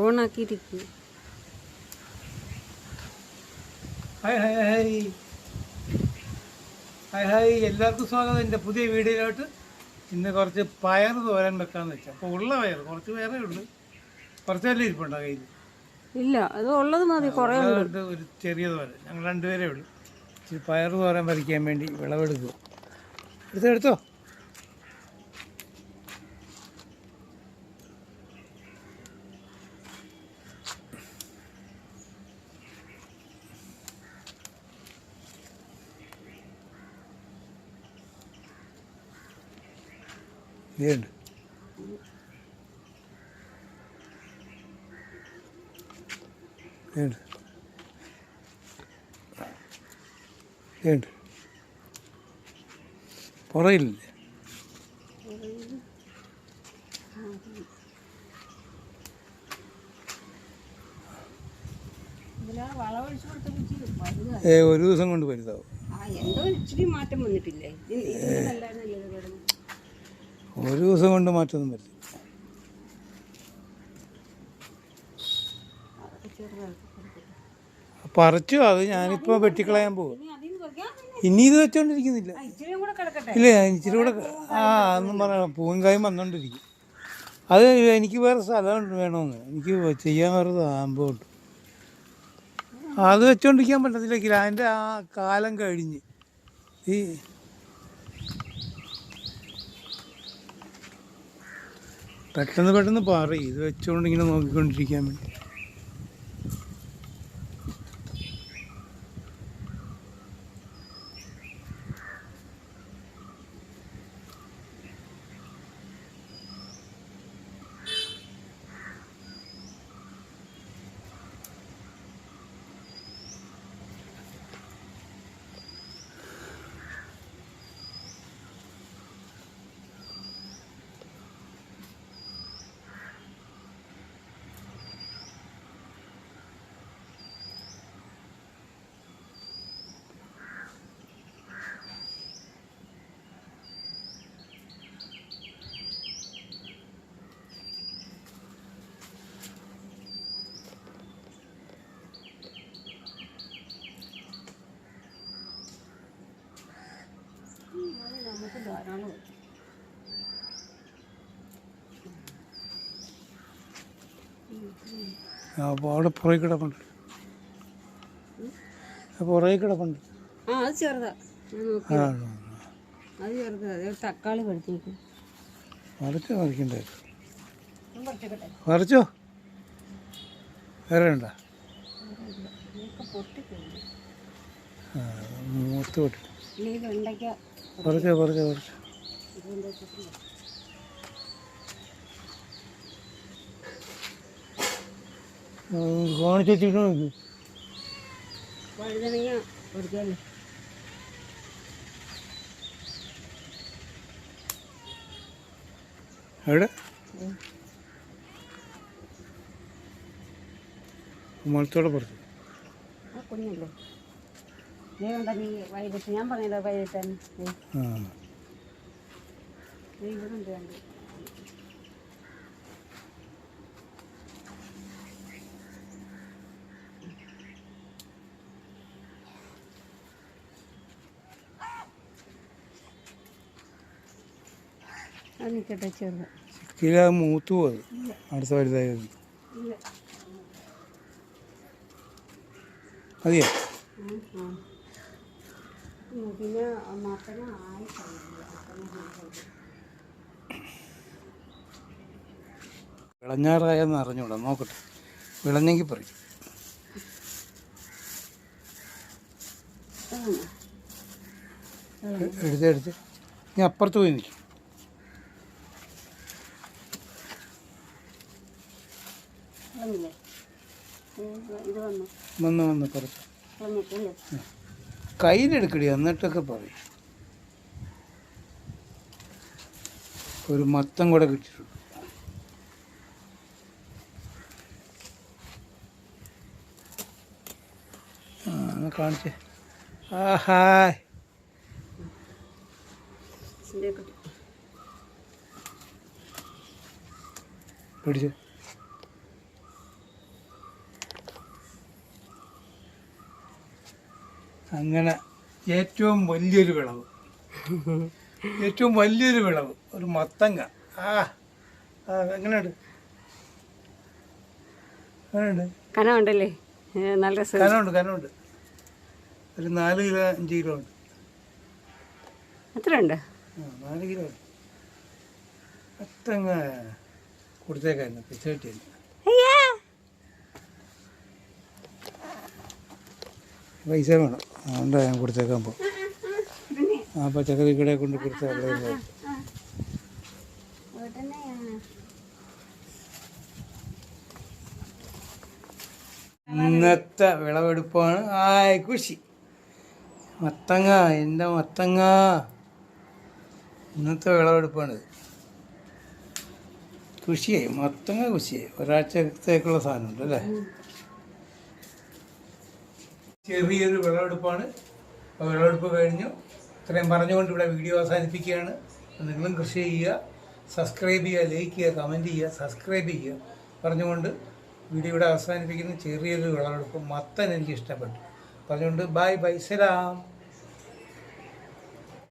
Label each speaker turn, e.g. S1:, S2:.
S1: ഓണാക്കിയിരിക്കും
S2: hi hi hi. Hi hi. എല്ലാവർക്കും സ്വാഗതം. എന്റെ പുതിയ വീഡിയോയിലോട്ട് ഇന്ന് കുറച്ച് പയർ തോരാൻ വെക്കാന്ന് വെച്ചാൽ അപ്പോൾ ഉള്ള പയർ കുറച്ച് വേറെ ഉള്ളൂ. കുറച്ചല്ലേ ഇരിപ്പുണ്ടോ കയ്യിൽ?
S1: ഇല്ല അത് ഉള്ളത് മതി കുറേ
S2: ഒരു ചെറിയ തോരൻ. ഞങ്ങൾ രണ്ടുപേരേ ഉള്ളൂ. പയർ തോരൻ വരയ്ക്കാൻ വേണ്ടി വിളവെടുക്കുക. എടുത്തോ എടുത്തോ? ഇതുണ്ട് ഇതുണ്ട് ഇതുണ്ട് പുറയില്ലേ ഏ ഒരു ദിവസം കൊണ്ട്
S1: ഇച്ചിരി മാറ്റം വന്നിട്ടില്ലേ ഇത് ഇതിന് നല്ലതായിരുന്നല്ലോ ഇത് കിടന്ന്.
S2: ഒരു ദിവസം കൊണ്ട്
S1: മാറ്റൊന്നും കൊടുക്കട്ടെ.
S2: പറിച്ചു അത് ഞാനിപ്പോൾ വെട്ടിക്കളയാൻ പോകും
S1: ഇനി
S2: ഇത് വെച്ചോണ്ടിരിക്കുന്നില്ല. ഇല്ല ഇച്ചിരി കൂടെ ആ എന്നും പറയണം പൂവും കായും വന്നോണ്ടിരിക്കും. അത് എനിക്ക് വേറെ സ്ഥലം വേണമെന്ന് എനിക്ക് ചെയ്യാൻ വേറെ താമ്പുണ്ട് അത് വെച്ചോണ്ടിരിക്കാൻ പറ്റത്തില്ല അതിന്റെ ആ കാലം കഴിഞ്ഞ്. ഈ പെട്ടെന്ന് പെട്ടെന്ന് പറയും ഇത് വെച്ചുകൊണ്ട് ഇങ്ങനെ നോക്കിക്കൊണ്ടിരിക്കാൻ വേണ്ടി.
S1: ഉണ്ട്.
S2: അപ്പോൾ അവിടെ പുറകെ കിടപ്പുണ്ട്. പുറകെ കിടപ്പുണ്ട്.
S1: ആ അത് ചെറുതാ. അത് ചെറുതാ. തക്കാളി പഴുത്തേക്കും
S2: വരച്ചോ
S1: പറിച്ചേക്കട്ടെ.
S2: മറിച്ചോ വേറെ ഉണ്ടോ? മൂത്ത് പൊട്ടി.
S1: വെണ്ടയ്ക്ക
S2: പറിച്ചോ പറിച്ചോ പറിച്ചോ കാണിച്ചു വെച്ചിട്ട് നോക്കി
S1: വഴുതനങ്ങ പൊടിക്കാല്ലേ
S2: എവിടെ മുളത്തോടെ പറിച്ചു
S1: ആ തന്നെ വൈകിട്ട് ഞാൻ പറഞ്ഞല്ലോ വൈകിട്ട് നീ
S2: ആ.
S1: നീ ഇവിടെ ഉണ്ട് അത് നിൽക്കട്ടെ ചെറുത്.
S2: കിലോ മൂത്ത് പോകും അടുത്ത വലുതായി
S1: ഇല്ല.
S2: മതിയോ?
S1: പിന്നെ മത്തന ആയി.
S2: വിളഞ്ഞാറായെന്ന് അറിഞ്ഞൂടാ നോക്കട്ടെ. വിളഞ്ഞെങ്കിൽ പറയും. എടുത്ത് എടുത്ത്. ഞാൻ അപ്പുറത്ത് പോയി നിൽക്കും.
S1: വന്നു വന്നു.
S2: വന്ന് വന്ന് കുറച്ച്
S1: വന്നിട്ടില്ലേ?
S2: കയ്യിലെടുക്കടി എന്നിട്ടൊക്കെ പറയും. ഒരു മത്തം കൂടെ കിട്ടിയിട്ടുണ്ട്. ഒന്ന് കാണിച്ചേ.
S1: കിട്ടി
S2: പിടിച്ചു. അങ്ങനെ ഏറ്റവും വലിയൊരു വിളവ്. ഏറ്റവും വലിയൊരു വിളവ്. ഒരു മത്തങ്ങ. ആ എങ്ങനെയുണ്ട്?
S1: കനമുണ്ടല്ലേ? നല്ല
S2: കനമുണ്ട് കനമുണ്ട്. ഒരു നാല് കിലോ അഞ്ച് കിലോ ഉണ്ട്.
S1: എത്ര ഉണ്ട്
S2: നാല് കിലോ ഉണ്ട്. മത്തങ്ങ കൊടുത്തേക്കായിരുന്നു കിട്ടിയില്ല. പൈസ വേണം. അതുകൊണ്ടാണ് ഞാൻ കൊടുത്തേക്കാൻ പോകും പച്ചക്കറി കടയിൽ കൊണ്ട് കൊടുത്താൽ ഇന്നത്തെ വിളവെടുപ്പാണ്. ആയ കുശി. മത്തങ്ങ എന്റെ മത്തങ്ങ. ഇന്നത്തെ വിളവെടുപ്പാണിത്. കൃഷിയായി മത്തങ്ങ കൃഷിയായി ഒരാഴ്ചത്തേക്കുള്ള സാധനമുണ്ട് അല്ലേ? ചെറിയൊരു വിളവെടുപ്പാണ്. അപ്പോൾ വിളവെടുപ്പ് കഴിഞ്ഞു. ഇത്രയും പറഞ്ഞുകൊണ്ട് ഇവിടെ വീഡിയോ അവസാനിപ്പിക്കുകയാണ്. നിങ്ങളും കൃഷി ചെയ്യുക സബ്സ്ക്രൈബ് ചെയ്യുക ലൈക്ക് ചെയ്യുക കമന്റ് ചെയ്യുക സബ്സ്ക്രൈബ് ചെയ്യുക. പറഞ്ഞുകൊണ്ട് വീഡിയോ ഇവിടെ അവസാനിപ്പിക്കുന്ന. ചെറിയൊരു വിളവെടുപ്പ് മത്തൻ എനിക്ക് ഇഷ്ടപ്പെട്ടു. പറഞ്ഞുകൊണ്ട് ബൈ ബൈ സലാം.